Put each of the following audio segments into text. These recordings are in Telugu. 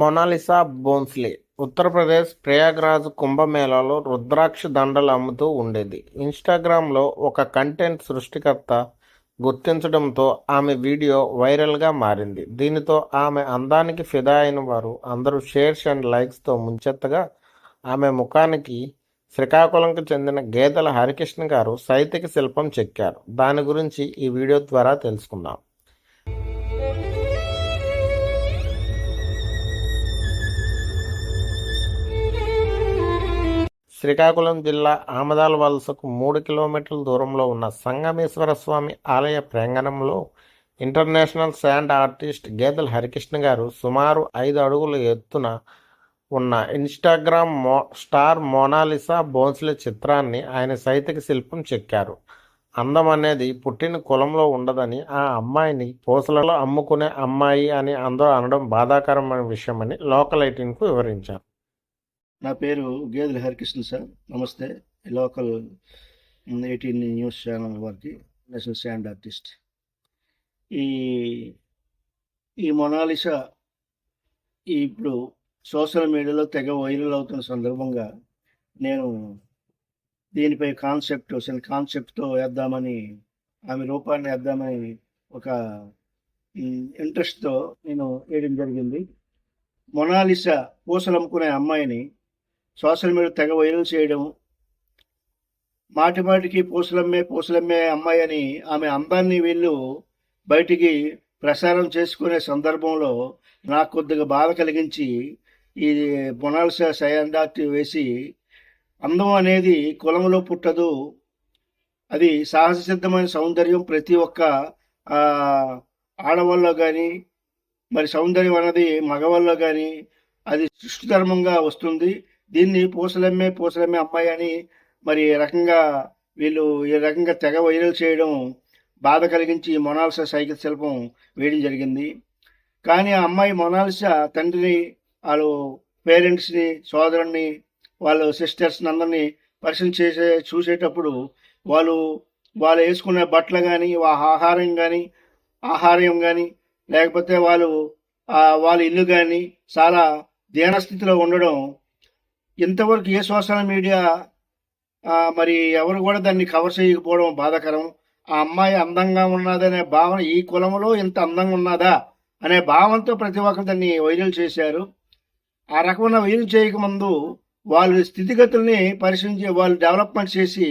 మొనాలిసా బోన్స్లే ఉత్తరప్రదేశ్ ప్రయాగ్రాజ్ కుంభమేళాలో రుద్రాక్ష దండలు అమ్ముతూ ఉండేది. ఇన్స్టాగ్రామ్లో ఒక కంటెంట్ సృష్టికర్త గుర్తించడంతో ఆమె వీడియో వైరల్గా మారింది. దీనితో ఆమె అందానికి ఫిదా అయిన వారు అందరూ షేర్స్ అండ్ లైక్స్తో ముంచెత్తగా ఆమె ముఖానికి శ్రీకాకుళంకు చెందిన గేదెల హరికృష్ణ గారు సైతిక శిల్పం చెక్కారు. దాని గురించి ఈ వీడియో ద్వారా తెలుసుకుందాం. శ్రీకాకుళం జిల్లా ఆమదాల వలసకు మూడు కిలోమీటర్ల దూరంలో ఉన్న సంగమేశ్వర స్వామి ఆలయ ప్రాంగణంలో ఇంటర్నేషనల్ శాండ్ ఆర్టిస్ట్ గేదెల హరికృష్ణ గారు సుమారు ఐదు అడుగుల ఎత్తున ఉన్న ఇన్స్టాగ్రామ్ మో స్టార్ మోనాలిసా బోన్స్లే చిత్రాన్ని ఆయన సైతిక శిల్పం చెక్కారు. అందం అనేది పుట్టిన కులంలో ఉండదని ఆ అమ్మాయిని పూసలలో అమ్ముకునే అమ్మాయి అని అందరూ అనడం బాధాకరమైన విషయమని లోకల్ ఐటీన్కు వివరించారు. నా పేరు గేదెల హరికృష్ణ సార్. నమస్తే. లోకల్ ఎయిటీన్ న్యూస్ ఛానల్ వారికి నేషనల్ స్టాండ్ ఆర్టిస్ట్. ఈ ఈ మొనాలిసా ఇప్పుడు సోషల్ మీడియాలో తెగ వైరల్ అవుతున్న సందర్భంగా నేను దీనిపై కాన్సెప్ట్ చిన్న కాన్సెప్ట్తో వేద్దామని ఆమె రూపాన్ని వేద్దామని ఒక ఇంట్రెస్ట్తో నేను వేయడం జరిగింది. మొనాలిసా పూసలు అమ్ముకునే అమ్మాయిని సోషల్ మీడియా తెగ వైరల్ చేయడం. మాటి మాటికి పూసలమ్మే పూసలమ్మే అమ్మాయి అని ఆమె అందాన్ని వీళ్ళు బయటికి ప్రసారం చేసుకునే సందర్భంలో నాకు కొద్దిగా బాధ కలిగించి ఈ బొనాల్స సయాండాట్ వేసి అందం అనేది కులంలో పుట్టదు. అది సాహస సిద్ధమైన సౌందర్యం ప్రతి ఒక్క ఆడవాళ్ళలో కానీ మరి సౌందర్యం అన్నది మగవాళ్ళలో కానీ అది సృష్టి ధర్మంగా వస్తుంది. దీన్ని పూసలమ్మే పూసలమ్మే అమ్మాయి అని మరి ఈ రకంగా వీళ్ళు ఈ రకంగా తెగ వైరల్ చేయడం బాధ కలిగించి మొనాలిసా సైకిల్ శిల్పం వేయడం జరిగింది. కానీ ఆ అమ్మాయి మొనాలిసా తండ్రిని వాళ్ళు పేరెంట్స్ని సోదరుణ్ణి వాళ్ళు సిస్టర్స్ని అందరినీ పరిశీలన చేసే చూసేటప్పుడు వాళ్ళు వాళ్ళు వేసుకునే బట్టలు కానీ ఆహారం కానీ ఆహార్యం కానీ లేకపోతే వాళ్ళు వాళ్ళ ఇల్లు కానీ చాలా దీనస్థితిలో ఉండడం ఇంతవరకు ఏ సోషల్ మీడియా మరి ఎవరు కూడా దాన్ని కవర్ చేయకపోవడం బాధాకరం. ఆ అమ్మాయి అందంగా ఉన్నదనే భావన ఈ కులంలో ఇంత అందంగా ఉన్నదా అనే భావంతో ప్రతి ఒక్కరు దాన్ని వైరల్ చేశారు. ఆ రకమైన వైరల్ చేయకముందు వాళ్ళు స్థితిగతుల్ని పరిశీలించి వాళ్ళు డెవలప్మెంట్ చేసి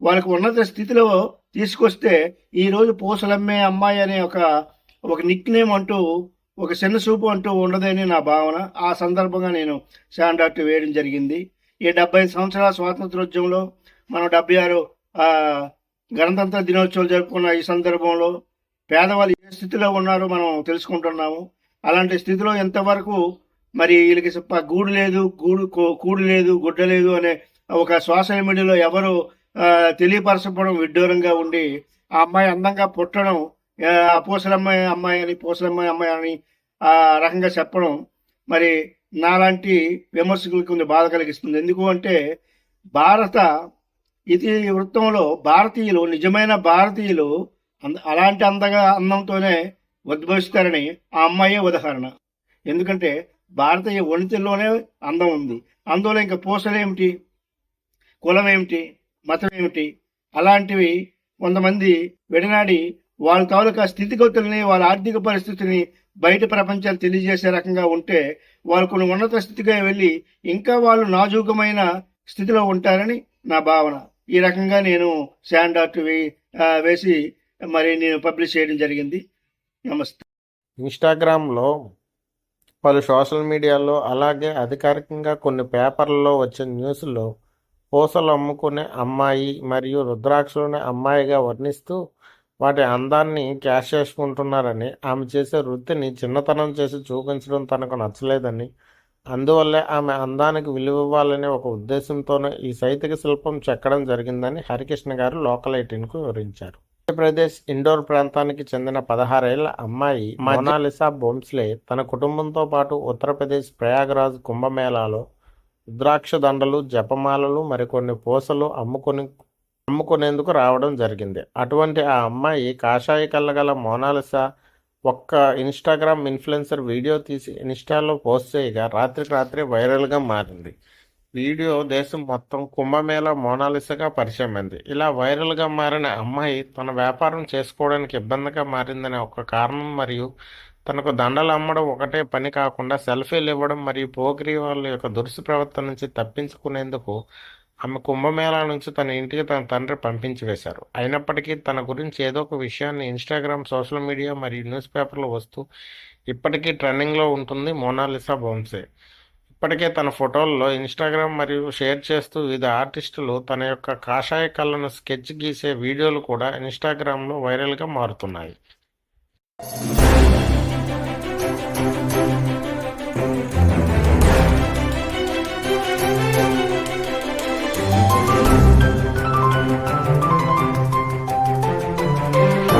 వాళ్ళకి ఉన్నత స్థితిలో తీసుకొస్తే ఈ రోజు పూసలమ్మే అమ్మాయి అనే ఒక ఒక నిక్ నేమ్ అంటూ ఒక చిన్న చూపు అంటూ ఉండదని నా భావన. ఆ సందర్భంగా నేను శాండార్ట్ వేయడం జరిగింది. ఈ డెబ్బై సంవత్సరాల స్వాతంత్రోద్యమంలో మనం డెబ్బై ఆరు గణతంత్ర దినోత్సవాలు జరుపుకున్న ఈ సందర్భంలో పేదవాళ్ళు ఏ స్థితిలో ఉన్నారో మనం తెలుసుకుంటున్నాము. అలాంటి స్థితిలో ఎంతవరకు మరి వీళ్ళకి గూడు లేదు గూడు కూడు లేదు గుడ్డ లేదు అనే ఒక సోషల్ మీడియాలో ఎవరు ఆ, విడ్డూరంగా ఉండి ఆ అమ్మాయి అందంగా పుట్టడం పూసలమ్మాయి అమ్మాయి అని పూసలమ్మాయి అమ్మాయి అని ఆ రకంగా చెప్పడం మరి నాలాంటి విమర్శకులకు కొంచెం బాధ కలిగిస్తుంది. ఎందుకు అంటే భారత ఇది వృత్తంలో భారతీయులు నిజమైన భారతీయులు అంద- అలాంటి అందగా అందంతోనే ఉద్భవిస్తారని ఆ అమ్మాయే ఉదాహరణ. ఎందుకంటే భారతీయ వనితల్లోనే అందం ఉంది. అందులో ఇంకా పూసలేమిటి? కులం ఏమిటి మతం ఏమిటి అలాంటివి కొంతమంది విడనాడి వాళ్ళ తాలూకా స్థితిగతుల్ని వాళ్ళ ఆర్థిక పరిస్థితిని బయట ప్రపంచాలు తెలియజేసే రకంగా ఉంటే వాళ్ళు కొన్ని ఉన్నత స్థితిగా వెళ్ళి ఇంకా వాళ్ళు నాజూకమైన స్థితిలో ఉంటారని నా భావన. ఈ రకంగా నేను శాండ్ ఆర్ట్ వే వేసి మరి నేను పబ్లిష్ చేయడం జరిగింది. నమస్తే. ఇన్స్టాగ్రామ్లో పలు సోషల్ మీడియాలో అలాగే అధికారికంగా కొన్ని పేపర్లలో వచ్చే న్యూస్లో పూసలు అమ్ముకునే అమ్మాయి మరియు రుద్రాక్షలునే అమ్మాయిగా వర్ణిస్తూ వాటి అందాన్ని క్యాష్ చేసుకుంటున్నారని ఆమె చేసే వృత్తిని చిన్నతనం చేసి చూపించడం తనకు నచ్చలేదని అందువల్లే ఆమె అందానికి విలువ ఇవ్వాలనే ఒక ఉద్దేశంతోనే ఈ సైతిక శిల్పం చెక్కడం జరిగిందని హరికృష్ణ గారు లోకల్ ఎయిటీన్కు వివరించారు. మధ్యప్రదేశ్ ఇండోర్ ప్రాంతానికి చెందిన పదహారేళ్ళ అమ్మాయి మొనాలిసా బోమ్స్లే తన కుటుంబంతో పాటు ఉత్తరప్రదేశ్ ప్రయాగరాజ్ కుంభమేళాలో రుద్రాక్ష దండలు జపమాలలు మరికొన్ని పూసలు అమ్ముకొని అమ్ముకునేందుకు రావడం జరిగింది. అటువంటి ఆ అమ్మాయి కాషాయ కళ్ళగల మోనాలిసా ఒక్క ఇన్స్టాగ్రామ్ ఇన్ఫ్లుయెన్సర్ వీడియో తీసి ఇన్స్టాలో పోస్ట్ చేయగా రాత్రికి రాత్రే వైరల్గా మారింది. వీడియో దేశం మొత్తం కుంభమేళ మోనాలిసగా పరిచయమైంది. ఇలా వైరల్గా మారిన అమ్మాయి తన వ్యాపారం చేసుకోవడానికి ఇబ్బందిగా మారిందనే ఒక కారణం మరియు తనకు దండలు అమ్మడం ఒకటే పని కాకుండా సెల్ఫీలు ఇవ్వడం మరియు పోకిరి వాళ్ళ యొక్క దురుసు ప్రవర్తన నుంచి తప్పించుకునేందుకు ఆమె కుంభమేళా నుంచి తన ఇంటికి తన తండ్రి పంపించి వేశారు అయినప్పటికీ తన గురించి ఏదో ఒక విషయాన్ని ఇన్స్టాగ్రామ్ సోషల్ మీడియా మరియు న్యూస్ పేపర్లో వస్తూ ఇప్పటికీ ట్రెండింగ్లో ఉంటుంది మోనాలిసా బోన్సే ఇప్పటికే తన ఫోటోల్లో ఇన్స్టాగ్రామ్ మరియు షేర్ చేస్తూ వివిధ ఆర్టిస్టులు తన యొక్క కాషాయ కళ్ళను స్కెచ్ గీసే వీడియోలు కూడా ఇన్స్టాగ్రామ్లో వైరల్గా మారుతున్నాయి.